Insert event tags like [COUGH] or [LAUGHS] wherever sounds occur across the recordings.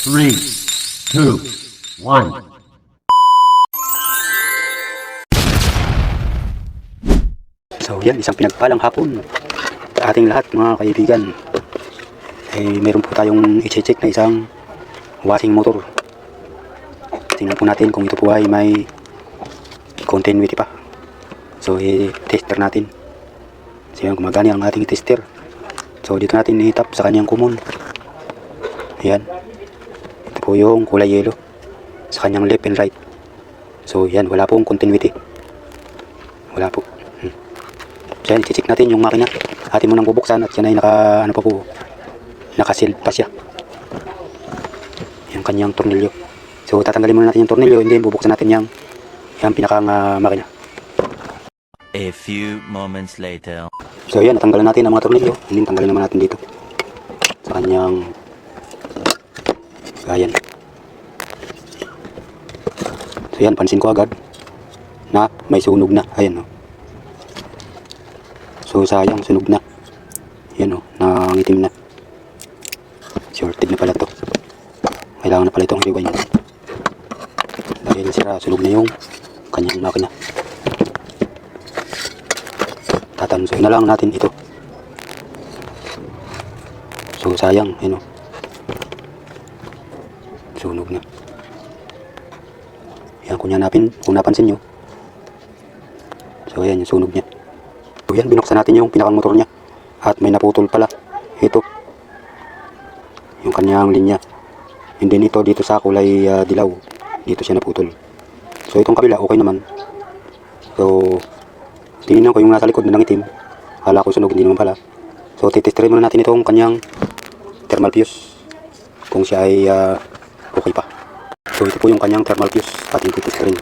three, two, one. So yan, isang pinagpalang hapon sa ating lahat mga kaibigan. Eh, meron po tayong i-check na isang washing motor. Tingnan po natin kung ito po ay may continuity pa. So, i-tester natin. So, yan, gumagana ang ating tester. So, dito natin i-tap sa kanyang common. Ayan. Po yung kulay yellow. Sa kanyang left and right. So, yan, wala pong continuity. Wala po. Hmm. So yan, check natin yung makina. Atin mo nang bubuksan at yan ay naka, ano pa po, nakasil pa siya. Yung kanyang tornilyo. So tatanggalin muna natin yung tornilyo, hindi bubuksan natin yung, yung pinakang ah, makina. A few moments later. So yan, natanggalan natin ang mga tornilyo. Hindi tanggalin naman natin dito. Sa kanyang gayan. So yan, pansin ko agad na may sunog na. Ayan o. So sayang, sunog na. Yan o, nangitim na. Shorted na pala to. Kailangan na pala itong hiwain. Dahil sira, sunog na yung kanyang makina. Tatansuin na lang natin ito. So sayang, yun o. Sunog na. Yan, kung hanapin, kung napansin nyo. So ayan, yung sunog niya. So yan, binuksan natin yung pinakang motor niya. At may naputol pala. Ito. Yung kanyang linya. And then ito dito sa kulay ah, dilaw. Dito siya naputol. So itong kabila, okay naman. So, tingnan ko yung nasa likod na nangitim. Kala ko sunog, hindi naman pala. So, titestrin muna natin itong kanyang thermal fuse. Kung siya ay ah, okay pa. So, ito po yung kanyang thermal fuse. Ating titestrin.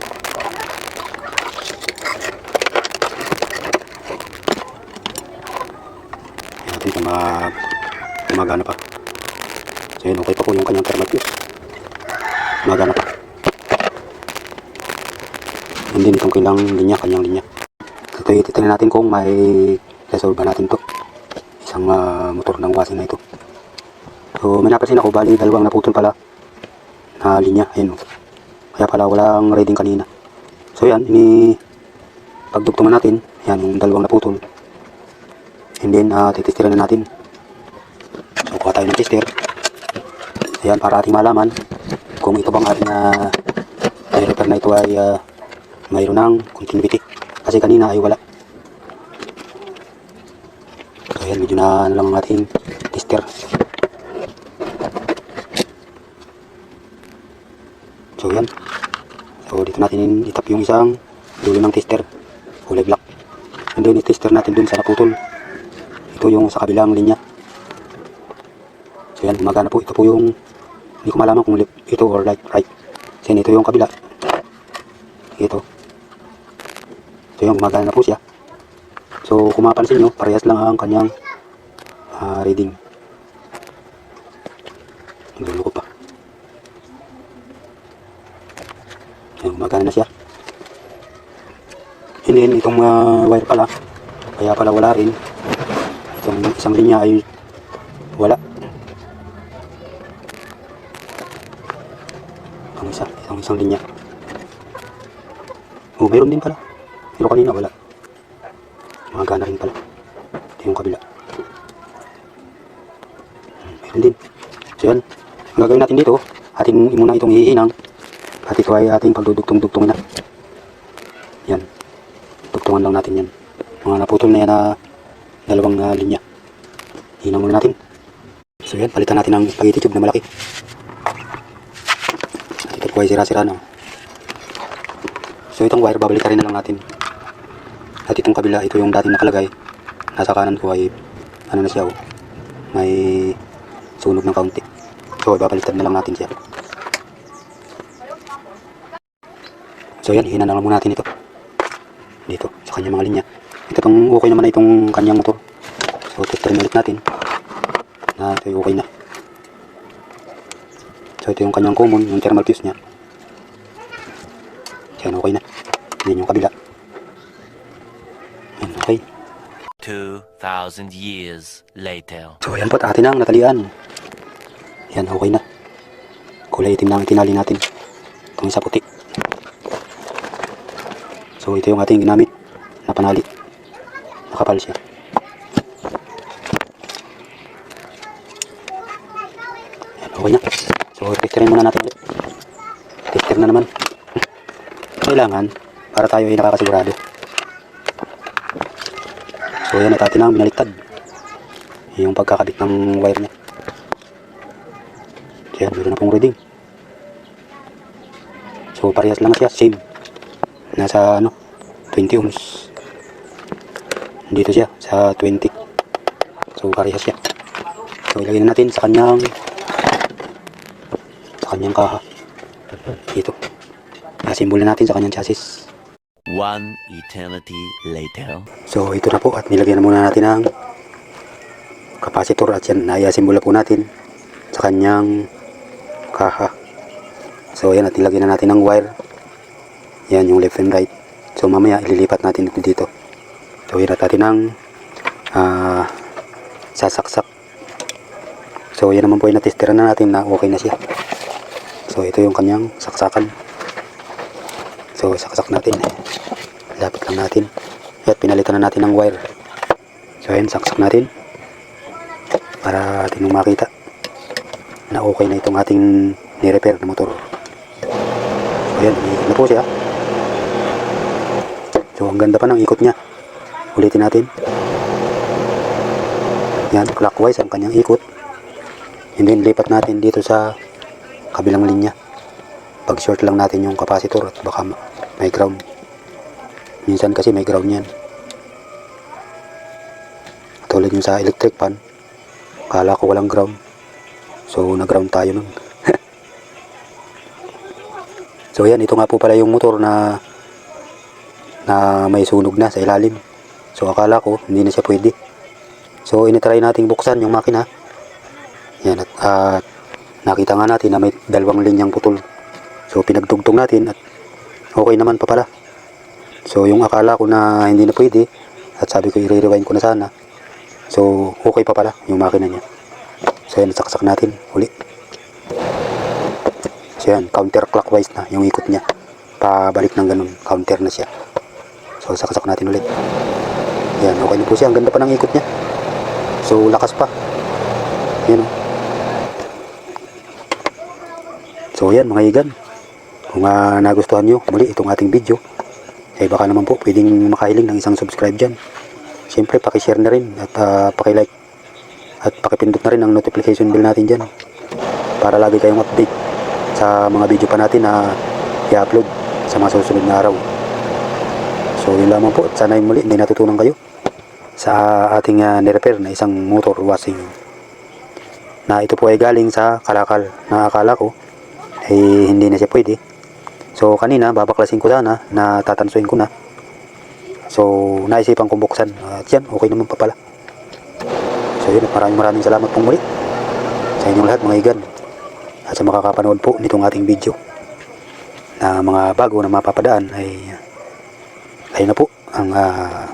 Ayan natin kung mag gumagana pa. So, yun, okay pa po yung kanyang thermal fuse. Gumagana pa. And then, itong kailang linya, kanyang linya. Ito, ititignan natin kung may resolve ba natin to. Isang ah, motor ng washing na ito. So, may napansin ako, bali, dalawang naputol pala na linya. Ayun, oh. Kaya pala walang reading kanina. So, yan, ini pagdugtungan natin. Yan, yung dalawang naputol. And then, uh, titestiran na natin. So, kuha tayo ng tester. Ayan, para ating malaman kung ito bang ating uh, repair na ito ay ah, mayroon ng continuity. Kasi kanina ay wala. So, ayan, medyo na lang ang ating tester. So, yan. So, dito natin itap yung isang dulo ng tester. Kulay black. And then, i-tester natin dun sa naputol. Ito yung sa kabilang linya. So yan, gumagana po. Ito po yung, hindi ko malaman kung left ito or right, right. So yan, ito yung kabila. Ito. So yan, gumagana na po siya. So kung mapansin nyo, parehas lang ang kanyang ah, reading. Nagluluko pa. Yan, gumagana na siya. And then, itong ah, wire pala, kaya pala wala rin. Itong isang linya ay wala. Ang isa, isang isang linya. Oh, mayroon din pala. Pero kanina wala. Mga gana rin pala. Ito yung kabila. Mayroon din. So yan. Ang gagawin natin dito, ating muna itong iinang. At ito ay ating pagdudugtong-dugtongin na. Yan. Dugtungan lang natin yan. Mga naputol na yan na dalawang ah, linya. Hinang muna natin. So yan, palitan natin ng spaghetti tube na malaki. At ito po ay sira-sira na. So itong wire, babalikan rin na lang natin. At itong kabila, ito yung dating nakalagay. Nasa kanan ko ay, ano na siya oh, may sunog ng kaunti. So ibabaliktad na lang natin siya. So yan, hina na lang muna natin ito. Dito, sa kanya mga linya. Ito pang okay naman na itong kanyang motor. So, testrin ulit natin. Na ito ay okay na. So, ito yung kanyang common, yung thermal fuse niya. Yan, okay na. Yan yung kabila. Yan, okay. 2,000 years later. So, ayan po, atin ang natalian. Yan, okay na. kulay itim lang ang tinali natin. Itong isa puti. So ito yung ating ginamit na panali. Nakapal siya. Yan, okay na. So testerin muna natin ulit. Tester na naman. Kailangan para tayo ay nakakasigurado. So yan at atin ang binaliktad. Yung pagkakabit ng wire niya. Yan, meron na pong reading. So parehas lang siya, same. Nasa ano, 20 ohms. Dito siya, sa 20. So parehas siya. So ilagay na natin sa kanyang sa kanyang kaha. Dito. Nasimbol na natin sa kanyang chassis. One eternity later. So ito na po at nilagyan na muna natin ang capacitor at yan naiasimbol na po natin sa kanyang kaha. So yan at nilagyan na natin ang wire. Yan yung left and right. So mamaya ililipat natin ito dito. So at natin ang ah, sasaksak. So yan naman po yung natestiran na natin na okay na siya. So ito yung kanyang saksakan. So saksak natin. Lapit lang natin. At pinalitan na natin ng wire. So ayan, saksak natin. Para atin makita na okay na itong ating ni-repair na motor. So ayan, na po siya. So ang ganda pa ng ikot niya. Ulitin natin. Yan, clockwise ang kanyang ikot. And then lipat natin dito sa kabilang linya. Pag short lang natin yung capacitor at baka ma- may ground. Minsan kasi may ground yan. Tulad yung sa electric pan. Kala ko walang ground. So, nag-ground tayo nun. [LAUGHS] so, yan. Ito nga po pala yung motor na na may sunog na sa ilalim. So, akala ko hindi na siya pwede. So, initry nating buksan yung makina. Yan. At, at nakita nga natin na may dalawang linyang putol. So, pinagtugtog natin at okay naman pa pala. So, yung akala ko na hindi na pwede, at sabi ko i-rewind ko na sana. So, okay pa pala yung makina niya. So, yan, saksak natin uli. So, yan, counterclockwise na yung ikot niya. Pabalik ng ganun, counter na siya. So, saksak natin ulit. Yan, okay na po siya. Ang ganda pa ng ikot niya. So, lakas pa. Yan, oh. So, yan, mga igan. Kung ah, nagustuhan nyo muli itong ating video, eh baka naman po pwedeng makahiling ng isang subscribe dyan. Siyempre, pakishare na rin at uh, pakilike at pakipindot na rin ang notification bell natin dyan para lagi kayong update sa mga video pa natin na i-upload sa mga susunod na araw. So, yun lamang po. Sana yung muli may natutunan kayo sa ating uh, nirepair na isang motor washing na ito po ay galing sa kalakal na akala ko ay hindi na siya pwede So kanina babaklasin ko sana na tatansuin ko na. So naisipan kong buksan. At yan, okay naman pa pala. So yun, maraming maraming salamat pong muli sa inyong lahat mga igan. At sa makakapanood po nitong ating video na mga bago na mapapadaan ay kayo na po ang ah,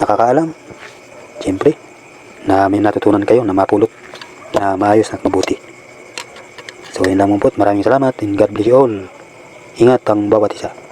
nakakaalam. Siyempre, na may natutunan kayo na mapulot na maayos at mabuti. So yun lamang po maraming salamat and God bless you all. Ingat ang bawat isa.